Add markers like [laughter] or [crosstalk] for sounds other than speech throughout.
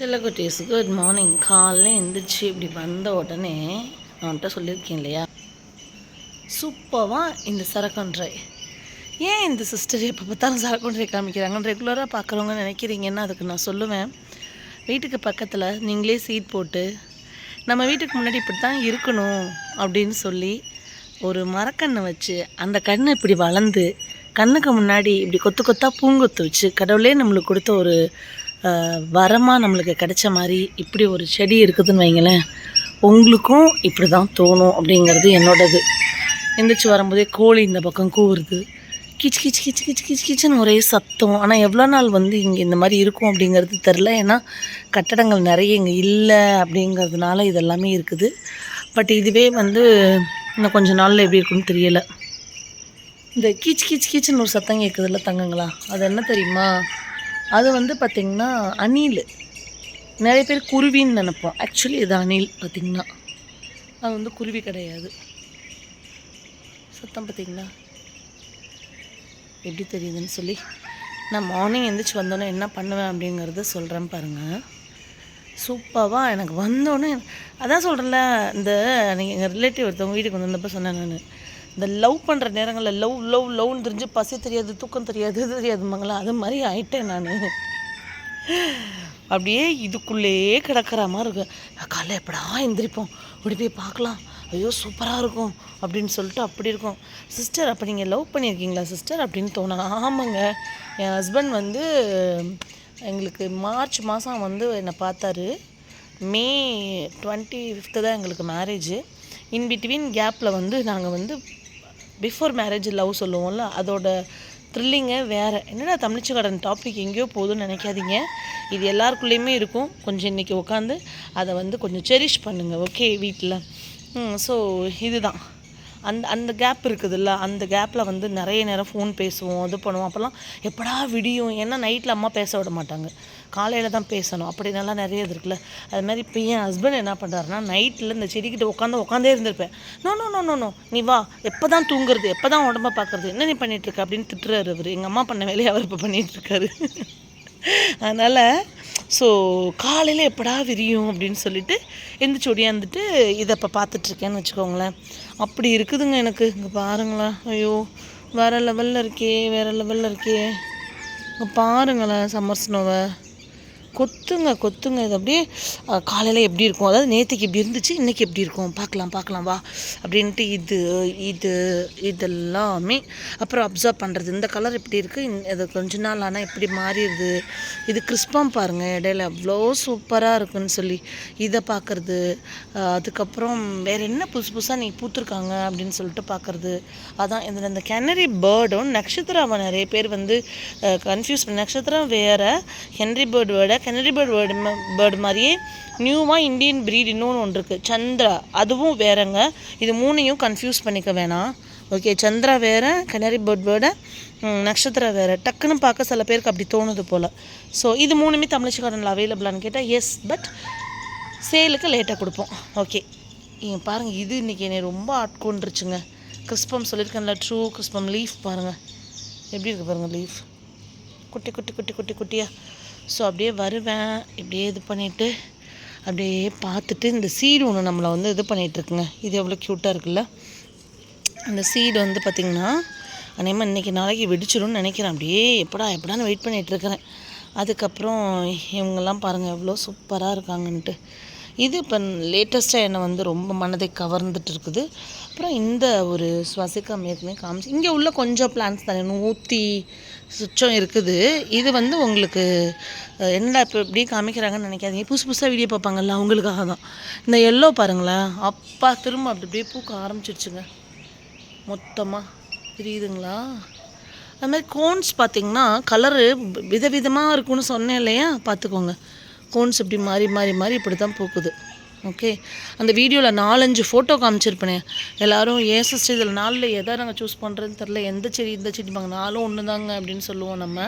செல்லக்குட்டீஸ் good morning காலைல எழுந்திரிச்சு இப்படி வந்த உடனே நான் சொல்லியிருக்கேன் இல்லையா? சூப்பராக இந்த சரக்கொன்றை. ஏன் இந்த சிஸ்டர் எப்போ பார்த்தாலும் சரக்கொன்றை காமிக்கிறாங்க? ரெகுலராக பார்க்குறவங்க நினைக்கிறீங்கன்னா அதுக்கு நான் சொல்லுவேன். வீட்டுக்கு பக்கத்தில் நீங்களே சீட் போட்டு நம்ம வீட்டுக்கு முன்னாடி இப்படி தான் இருக்கணும் அப்படின்னு சொல்லி ஒரு மரக்கண்ணை வச்சு அந்த கண்ணை இப்படி வளர்ந்து கண்ணுக்கு முன்னாடி இப்படி கொத்து கொத்தாக பூங்கொத்து வச்சு கடவுளே நம்மளுக்கு கொடுத்த ஒரு வரமாக நம்மளுக்கு கிடைச்ச மாதிரி இப்படி ஒரு செடி இருக்குதுன்னு வைங்களேன் உங்களுக்கும் இப்படி தான் தோணும் அப்படிங்கிறது என்னோடது. எந்திரிச்சு வரும்போதே கோழி இந்த பக்கம் கூவுறது கிச் கிச் கிச் கிச் கிச் கிச்சுன்னு ஒரே சத்தம். ஆனால் எவ்வளோ நாள் வந்து இங்கே இந்த மாதிரி இருக்கும் அப்படிங்கிறது தெரில ஏன்னா கட்டடங்கள் நிறைய இங்கே இல்லை அப்படிங்கிறதுனால இதெல்லாமே இருக்குது. பட் இதுவே வந்து இன்னும் கொஞ்ச நாளில் எப்படி இருக்குன்னு தெரியலை. இந்த கீச் கீச் கீச்சுன்னு ஒரு சத்தம் கேட்குதுல்ல தங்கங்களா? அது என்ன தெரியுமா? அது வந்து பார்த்திங்கன்னா அணில். நிறைய பேர் குருவின்னு நினைப்போம். ஆக்சுவலி இது அணில் பார்த்திங்கன்னா அது வந்து குருவி கிடையாது. சத்தம் பார்த்திங்களா எப்படி தெரியுதுன்னு சொல்லி நான் மார்னிங் எழுந்திரிச்சி வந்தோன்னே என்ன பண்ணுவேன் அப்படிங்கிறத சொல்கிறேன் பாருங்கள் சூப்பராக எனக்கு வந்தோடனே அதான் சொல்கிறேன்ல இந்த நீங்கள் எங்கள் ரிலேட்டிவ் ஒருத்தவங்க வீட்டுக்கு வந்திருந்தப்போ சொன்னேன் நான். இந்த லவ் பண்ணுற நேரங்களில் லவ் லவ் லவ்னு தெரிஞ்சு பசி தெரியாது தூக்கம் தெரியாது இது தெரியாதுமாங்களா அது மாதிரி ஆயிட்டேன் நான். அப்படியே இதுக்குள்ளேயே கிடக்கிற மாதிரி இருக்கு. காலைல எப்படா எந்திரிப்போம்? அப்படி போய் பார்க்கலாம். ஐயோ சூப்பராக இருக்கும் அப்படின்னு சொல்லிட்டு அப்படி இருக்கும். சிஸ்டர் அப்போ நீங்கள் லவ் பண்ணியிருக்கீங்களா சிஸ்டர் அப்படின்னு தோணும் ஆமாங்க. என் ஹஸ்பண்ட் வந்து எங்களுக்கு மார்ச் மாதம் வந்து என்னை பார்த்தாரு. மே டுவெண்ட்டி ஃபிஃப்த்து தான் எங்களுக்கு மேரேஜு இன் பிட்வீன் கேப்பில் வந்து நாங்கள் வந்து பிஃபோர் மேரேஜ் லவ் சொல்லுவோம்ல அதோட த்ரில்லிங்கே வேறு. என்னடா தமிழ்ச்சி கடன் டாபிக் எங்கேயோ போதும்னு நினைக்காதீங்க. இது எல்லாருக்குள்ளேயுமே இருக்கும். கொஞ்சம் இன்றைக்கி உட்காந்து அதை வந்து கொஞ்சம் செரிஷ் பண்ணுங்கள் ஓகே வீட்டில் ஸோ இதுதான். அந்த அந்த கேப் இருக்குதுல்ல அந்த கேப்பில் வந்து நிறைய நேரம் ஃபோன் பேசுவோம் இது பண்ணுவோம். அப்போல்லாம் எப்படா விடியும்? ஏன்னா நைட்டில் அம்மா பேச விட மாட்டாங்க. காலையில் தான் பேசணும். அப்படி நல்லா நிறைய இது இருக்குல்ல. அது மாதிரி இப்போ என் ஹஸ்பண்ட் என்ன பண்ணுறாருன்னா நைட்டில் இந்த செடிக்கிட்ட உட்காந்து உட்காந்தே இருந்திருப்பேன். No no no no no நீ வா. எப்போ தான் தூங்குறது? எப்போ தான் உடம்ப பார்க்குறது என்ன நீ பண்ணிகிட்ருக்க அப்படின்னு திட்டுறாரு அவர். எங்கள் அம்மா பண்ண வேலையை அவர் இப்போ பண்ணிகிட்ருக்காரு [laughs] அதனால் ஸோ காலையில் எப்படா விரியும் அப்படின்னு சொல்லிட்டு எந்திரிச்சு ஒடியாந்துட்டு இதை இப்போ பார்த்துட்ருக்கேன்னு வச்சுக்கோங்களேன். அப்படி இருக்குதுங்க எனக்கு. இங்கே பாருங்களேன் ஐயோ வேறு லெவலில் இருக்கே வேறு லெவலில் இருக்கே. இங்கே பாருங்களேன் சம்மர் ஸ்னோவை கொத்துங்க கொத்துங்க. இது அப்படியே காலையில் எப்படி இருக்கும்? அதாவது நேற்றுக்கு எப்படி இருந்துச்சு இன்றைக்கி எப்படி இருக்கும்? பார்க்கலாம் பார்க்கலாம் வா. அப்படின்ட்டு இது இது இதெல்லாமே அப்புறம் அப்சர்வ் பண்ணுறது இந்த கலர் எப்படி இருக்குது இது கொஞ்ச நாள் ஆனால் எப்படி மாறிடுது? இது கிறிஸ்பம் பாருங்கள் இடையில அவ்வளோ சூப்பராக இருக்குன்னு சொல்லி. இதை பார்க்குறது அதுக்கப்புறம் வேறு என்ன புதுசு புதுசாக நீ பூத்துருக்காங்க அப்படின்னு சொல்லிட்டு பார்க்குறது. அதான் இந்த இந்த கெனரி பேர்டும் நட்சத்திராவை நிறைய பேர் வந்து கன்ஃபியூஸ் பண்ணி நட்சத்திரம் வேறு ஹென்ரி பேர்டு வேர்டை கெனரி பேர்டு வேர்டு பேர்டு மாதிரியே நியூவாக இந்தியன் ப்ரீட் இன்னொன்று ஒன்று இருக்குது சந்திரா அதுவும் வேறங்க. இது மூணையும் கன்ஃபியூஸ் பண்ணிக்க வேணாம். ஓகே சந்திரா வேறு கெனரி பேர்ட் வேர்டை நட்சத்திரம் வேறு. டக்குன்னு பார்க்க சில பேருக்கு அப்படி தோணுது போல். ஸோ இது மூணுமே தமிழ்ச்சி கார்டனில் அவைலபிளான்னு கேட்டால் எஸ் பட் சேலுக்கு லேட்டாக கொடுப்போம். ஓகே இங்கே பாருங்கள் இது இன்றைக்கி என்னை ரொம்ப ஆட்கொண்டுருச்சுங்க. கிறிஸ்பம் சொல்லியிருக்கேன்ல ட்ரூ கிறிஸ்பம் லீஃப் பாருங்கள் எப்படி இருக்குது பாருங்கள் லீஃப் குட்டி குட்டி குட்டி குட்டி குட்டியாக ஸோ அப்படியே வருவேன். இப்படியே இது பண்ணிவிட்டு அப்படியே பார்த்துட்டு இந்த சீடு ஒன்று நம்மளை வந்து இது பண்ணிகிட்ருக்குங்க இது எவ்வளோ க்யூட்டாக இருக்குல்ல? அந்த சீடு வந்து பார்த்திங்கன்னா அநேகமாக இன்றைக்கி நாளைக்கு வெடிச்சிடும்னு நினைக்கிறேன். அப்படியே எப்படா எப்படான்னு வெயிட் பண்ணிகிட்ருக்கிறேன் அதுக்கப்புறம் இவங்கெல்லாம் பாருங்கள் எவ்வளோ சூப்பராக இருக்காங்கன்ட்டு. இது இப்போ லேட்டஸ்ட்டாக என்னை வந்து ரொம்ப மனதை கவர்ந்துட்டு இருக்குது. அப்புறம் இந்த ஒரு சுவாசிக்காம ஏற்கனவே காமிச்சு இங்கே உள்ள கொஞ்சம் பிளான்ஸ் தானே நூற்றி சுச்சம் இருக்குது. இது வந்து உங்களுக்கு என்னடா இப்போ இப்படி காமிக்கிறாங்கன்னு நினைக்காதீங்க. புதுசு புதுசாக வீடியோ பார்ப்பாங்கல்ல அவங்களுக்காக தான். இந்த எல்லோ பாருங்களேன் அப்பா திரும்ப அப்படி அப்படியே பூக்க ஆரம்பிச்சிருச்சுங்க. மொத்தமாக தெரியுதுங்களா? அது மாதிரி கோன்ஸ் பார்த்திங்கன்னா கலரு விதவிதமாக இருக்குன்னு சொன்னேன் இல்லையா? பார்த்துக்கோங்க. கோன்ஸ் இப்படி மாறி மாறி மாறி இப்படி தான் பூக்குது ஓகே அந்த வீடியோவில் நாலஞ்சு ஃபோட்டோ காமிச்சிருப்பேனே. எல்லோரும் ஏன் சிஸ்டர் இதில் நாளில் எதை நாங்கள் சூஸ் பண்ணுறதுன்னு தெரில எந்த செடி இந்த செடி பாங்க நாலும் ஒன்று தாங்க அப்படின்னு சொல்லுவோம் நம்ம.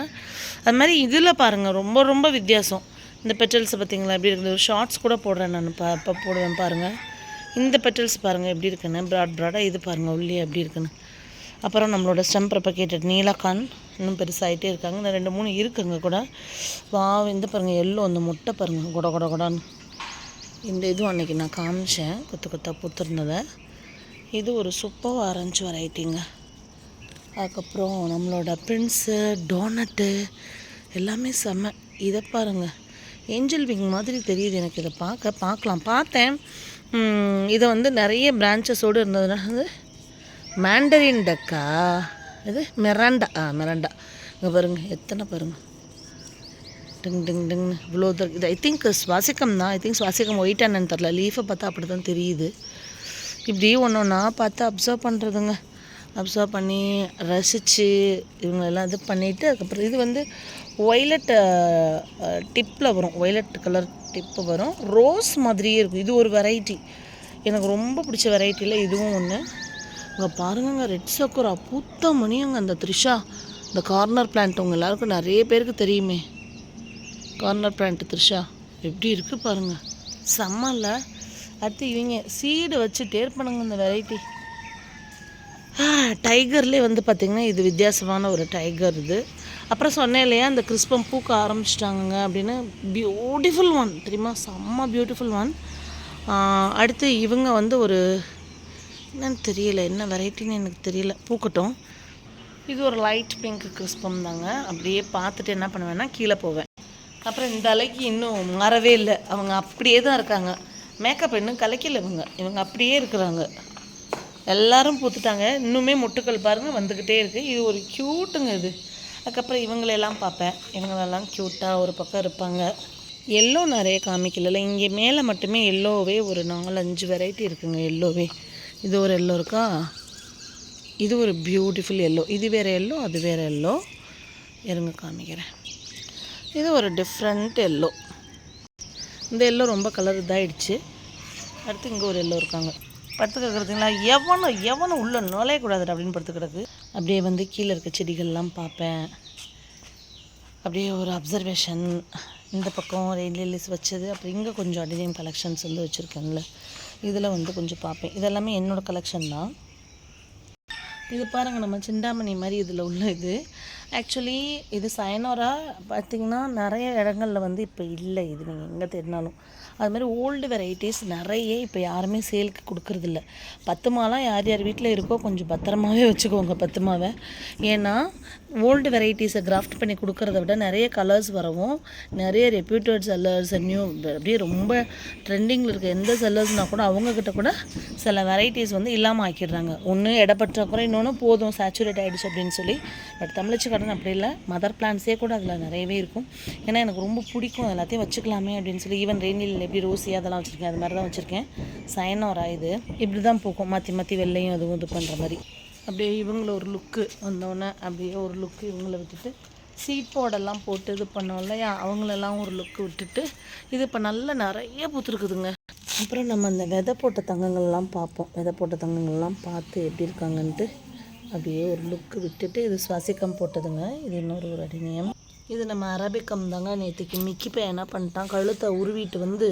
அது மாதிரி இதில் பாருங்கள் ரொம்ப ரொம்ப வித்தியாசம். இந்த பெட்டல்ஸை பார்த்தீங்களா? எப்படி இருக்குது? ஒரு ஷார்ட்ஸ் கூட போடுறேன் நான். பா இப்போ போடுவேன் பாருங்கள் இந்த பெட்டல்ஸ் பாருங்கள் எப்படி இருக்குன்னு. ப்ராட் ப்ராடாக இது பாருங்கள் உள்ளே எப்படி இருக்குன்னு. அப்புறம் நம்மளோட ஸ்டெம் ப்ரப்பகேட்டட் நீலகான் இன்னும் பெருசாகிட்டே இருக்காங்க. இந்த ரெண்டு மூணு இருக்குங்க கூட. வா இந்த பாருங்கள் எல்லோ அந்த முட்டை பாருங்கள் கொட கொட கொடான்னு. இந்த இதுவும் அன்றைக்கி நான் காமிச்சேன். கொத்து கொத்தாக பூத்திருந்ததை. இது ஒரு சூப்பர் ஆரஞ்சு வெரைட்டிங்க. அதுக்கப்புறம் நம்மளோட பிரின்ஸு டோனட்டு எல்லாமே செம்ம. இதை பாருங்கள் ஏஞ்சல் விங் மாதிரி தெரியுது எனக்கு இதை பார்க்க. பார்க்கலாம். பார்த்தேன். இதை வந்து நிறைய பிரான்ச்சஸோடு இருந்ததுனால வந்து மேண்டரின் டக்கா? இது மெராண்டா. ஆ மெராண்டா. இங்கே பாருங்கள் எத்தனை பாருங்கள் டிங் டிங் டிங்னு இவ்வளோ தான் இது ஐ திங்க் சுவாசிக்கம் தான். ஐ திங்க் சுவாசிக்கம் ஒயிட் என்னன்னு தெரில லீஃபை பார்த்தா அப்படி தான் தெரியுது. இப்படி ஒன்று ஒன்றா பார்த்து அப்சர்வ் பண்ணுறதுங்க அப்சர்வ் பண்ணி ரசித்து இவங்களெல்லாம் இது பண்ணிவிட்டு அதுக்கப்புறம் இது வந்து ஒய்லட் டிப்பில் வரும். ஒய்லட் கலர் டிப்பு வரும். ரோஸ் மாதிரியே இருக்கும். இது ஒரு வெரைட்டி எனக்கு ரொம்ப பிடிச்ச வெரைட்டியில் இதுவும் ஒன்று இங்கே பாருங்கங்க ரெட் சக்குரா பூத்த மணியங்க அந்த த்ரிஷா. இந்த கார்னர் பிளான்ட் உங்கள் எல்லாருக்கும் நிறைய பேருக்கு தெரியுமே. Corner plant Trisha. எப்படி இருக்குது பாருங்கள் செம்மல்ல. அடுத்து இவங்க சீடு வச்சு டேர் பண்ணுங்க இந்த வெரைட்டி டைகர்லேயே வந்து பார்த்திங்கன்னா இது வித்தியாசமான ஒரு டைகர் இது. அப்புறம் சொன்னேன் இல்லையா அந்த கிறிஸ்பம் பூக்க ஆரம்பிச்சிட்டாங்க அப்படின்னு. பியூட்டிஃபுல் ஒன் தெரியுமா? செம்ம பியூட்டிஃபுல் ஒன் அடுத்து இவங்க வந்து ஒரு என்னன்னு தெரியல. என்ன வெரைட்டின்னு எனக்கு தெரியல. பூக்கட்டும். இது ஒரு லைட் பிங்க் கிறிஸ்பம் தாங்க. அப்படியே பார்த்துட்டு என்ன பண்ணுவேன்னா கீழே போவேன். அப்புறம் இந்த அலைக்கு இன்னும் மாறவே இல்லை. அவங்க அப்படியே தான் இருக்காங்க. மேக்கப் இன்னும் கலைக்கல இவங்க. இவங்க அப்படியே இருக்கிறாங்க. எல்லாரும் பூத்துட்டாங்க. இன்னுமே முட்டுக்கள் பாருங்கள் வந்துக்கிட்டே இருக்குது இது ஒரு க்யூட்டுங்க இது. அதுக்கப்புறம் இவங்களெல்லாம் பார்ப்பேன். இவங்களெல்லாம் க்யூட்டாக ஒரு பக்கம் இருப்பாங்க. எல்லோ நிறைய காமிக்கல. இங்கே மேலே மட்டுமே எல்லோவே ஒரு நாலஞ்சு வெரைட்டி இருக்குங்க எல்லோவே இது ஒரு எல்லோ இருக்கா? இது ஒரு பியூட்டிஃபுல் எல்லோ இது வேறு எல்லோ அது வேறு எல்லோ இருங்க காமிக்கிறேன். இது ஒரு டிஃப்ரெண்ட் எல்லோ இந்த எல்லோ ரொம்ப கலர் இதாகிடுச்சு அடுத்து இங்கே ஒரு எல்லோ இருக்காங்க. படுத்து கிடக்குறதுங்களா எவனும் எவனும் உள்ளே நுழையக்கூடாது அப்படின்னு படுத்து கிடக்கு அப்படியே வந்து கீழே இருக்க செடிகள்லாம் பார்ப்பேன். அப்படியே ஒரு அப்சர்வேஷன் இந்த பக்கம் ரெயில் லில்லிஸ் வச்சது. அப்புறம் இங்கே கொஞ்சம் அடினியம் கலெக்ஷன்ஸ் வந்து வச்சுருக்கேன்ல. இதில் வந்து கொஞ்சம் பார்ப்பேன். இதெல்லாமே என்னோடய கலெக்ஷன் தான். இது பாருங்கள் நம்ம சிண்டாமணி மாதிரி இதில் உள்ள இது. ஆக்சுவலி இது சயனோரா பார்த்திங்கன்னா நிறைய இடங்கள்ல வந்து இப்போ இல்லை. இது நீங்கள் எங்கே தெரினாலும் அது மாதிரி ஓல்டு வெரைட்டிஸ் நிறைய இப்போ யாருமே சேலுக்கு கொடுக்கறதில்ல பத்து மாலாம் யார் யார் வீட்டில் இருக்கோ கொஞ்சம் பத்திரமாவே வச்சுக்கோங்க பத்து மாவை ஏன்னா ஓல்டு வெரைட்டிஸை கிராஃப்ட் பண்ணி கொடுக்கறத விட நிறைய கலர்ஸ் வரவும் நிறைய ரெப்யூட்டட் செல்லர்ஸ் நியூ அப்படியே ரொம்ப ட்ரெண்டிங்கில் இருக்க எந்த செல்லர்ஸ்னால் கூட அவங்கக்கிட்ட கூட சில வெரைட்டிஸ் வந்து இல்லாமல் ஆக்கிடுறாங்க. ஒன்று இடப்பற்றாக்குறை இன்னொன்று போதும் சேச்சுரேட் ஆகிடுச்சு அப்படின்னு சொல்லி. பட் தமிழச்சி கடன் அப்படி இல்லை. மதர் பிளான்ஸே கூட அதில் நிறையவே இருக்கும். ஏன்னா எனக்கு ரொம்ப பிடிக்கும் எல்லாத்தையும் வச்சுக்கலாமே அப்படின்னு சொல்லி ஈவன் ரெயினில் எப்படி ரோசி அதெல்லாம் வச்சுருக்கேன். அது மாதிரி தான் வச்சுருக்கேன் சயனோரா இது. இப்படி தான் பூக்கும். மாற்றி மாற்றி வெள்ளையும் அதுவும் இது பண்ணுற மாதிரி. அப்படியே இவங்கள ஒரு லுக்கு வந்தோடனே அப்படியே ஒரு லுக்கு இவங்கள விட்டுட்டு சீப்போடெல்லாம் போட்டு இது பண்ணோம் இல்லையா? அவங்களெல்லாம் ஒரு லுக்கு விட்டுட்டு இது இப்போ நல்லா நிறைய பூத்துருக்குதுங்க. அப்புறம் நம்ம அந்த விதை போட்ட தங்கங்கள்லாம் பார்ப்போம். விதை போட்ட தங்கங்கள்லாம் பார்த்து எப்படி இருக்காங்கன்ட்டு அப்படியே ஒரு லுக்கு விட்டுட்டு இது சுவாசிக்கம் போட்டதுங்க. இது இன்னொரு ஒரு அடிநியம் இது நம்ம அரபிக்கம் தாங்க நேற்றுக்கு மிக்கி என்ன பண்ணிட்டான்? கழுத்தை உருவிட்டு வந்து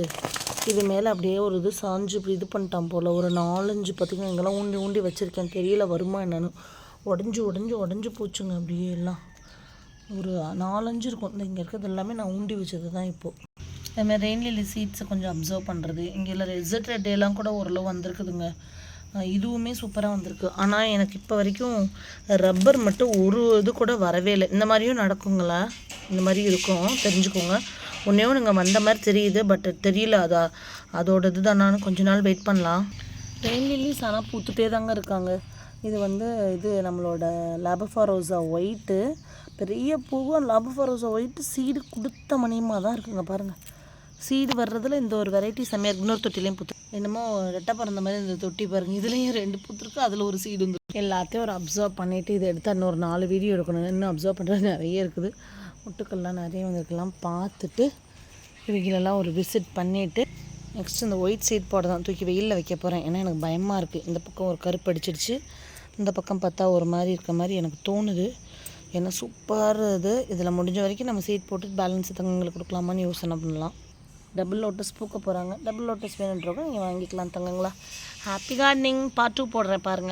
இது மேலே அப்படியே ஒரு இது சாஞ்சு இப்படி இது பண்ணிட்டான் போல். ஒரு நாலஞ்சு பார்த்திங்கன்னா இங்கெல்லாம் ஊண்டி ஊண்டி வச்சுருக்கேன். தெரியல வருமா என்னன்னு. உடஞ்சி உடஞ்சி உடஞ்சி போச்சுங்க அப்படியே எல்லாம். ஒரு நாலஞ்சு இருக்கும். இந்த இங்கே இருக்கிறது எல்லாமே நான் ஊண்டி வச்சது தான் இப்போது அதுமாதிரி ரெயின் லில்லி சீட்ஸை கொஞ்சம் அப்சர்வ் பண்ணுறது இங்கே இல்லை ரெசர்ட் டேலாம் கூட ஓரளவு வந்திருக்குதுங்க. இதுவுமே சூப்பராக வந்திருக்கு. ஆனால் எனக்கு இப்போ வரைக்கும் ரப்பர் மட்டும் ஒரு இது கூட வரவே இல்லை. இந்த மாதிரியும் நடக்குங்களா? இந்த மாதிரி இருக்கும். தெரிஞ்சுக்கோங்க. ஒன்றே நீங்கள் வந்த மாதிரி தெரியுது பட் தெரியல. அதா அதோட இது தானான்னு கொஞ்ச நாள் வெயிட் பண்ணலாம். ரெயின் லில்லிஸ் ஆனால் பூத்துட்டே தாங்க இருக்காங்க. இது வந்து இது நம்மளோட லாபஃபாரோசா ஒயிட்டு பெரிய பூவும் லாபஃபாரோசா ஒயிட்டு சீடு கொடுத்த மணியமாக தான் இருக்குங்க பாருங்கள் சீடு வர்றதுல இந்த ஒரு வெரைட்டி செம்மையாக இன்னொரு தொட்டிலையும் பூத்து என்னமோ ரெட்டை பிறந்த மாதிரி இந்த தொட்டி பாருங்கள் இதுலேயும் ரெண்டு பூத்துருக்கு அதில் ஒரு சீடு வந்து எல்லாத்தையும் ஒரு அப்சர்வ் பண்ணிவிட்டு இதை எடுத்து இன்னொரு நாலு வீடியோ எடுக்கணும் இன்னும் அப்சர்வ் பண்ணுறது நிறைய இருக்குது. முட்டுக்கள்லாம் நிறைய வந்திருக்கலாம் பார்த்துட்டு இவங்களெல்லாம் ஒரு விசிட் பண்ணிவிட்டு நெக்ஸ்ட் இந்த ஒயிட் சீட் போட தான் தூக்கி வெயிலில் வைக்க போகிறேன் ஏன்னா எனக்கு பயமாக இருக்குது இந்த பக்கம் ஒரு கருப்பு அடிச்சிடுச்சு இந்த பக்கம் பார்த்தா ஒரு மாதிரி இருக்க மாதிரி எனக்கு தோணுது. ஏன்னா சூப்பராக இது. இதில் முடிஞ்ச வரைக்கும் நம்ம சீட் போட்டு பேலன்ஸ் தங்கங்களுக்கு கொடுக்கலாமான்னு யோசனை பண்ணலாம். டபுள் லோட்டஸ் பூக்க போகிறாங்க டபுள் லோட்டஸ் வேணுன்றவங்க நீங்கள் வாங்கிக்கலாம் தங்கங்களா. ஹாப்பி கார்டனிங் பார்ட் டூ போடுறேன் பாருங்கள்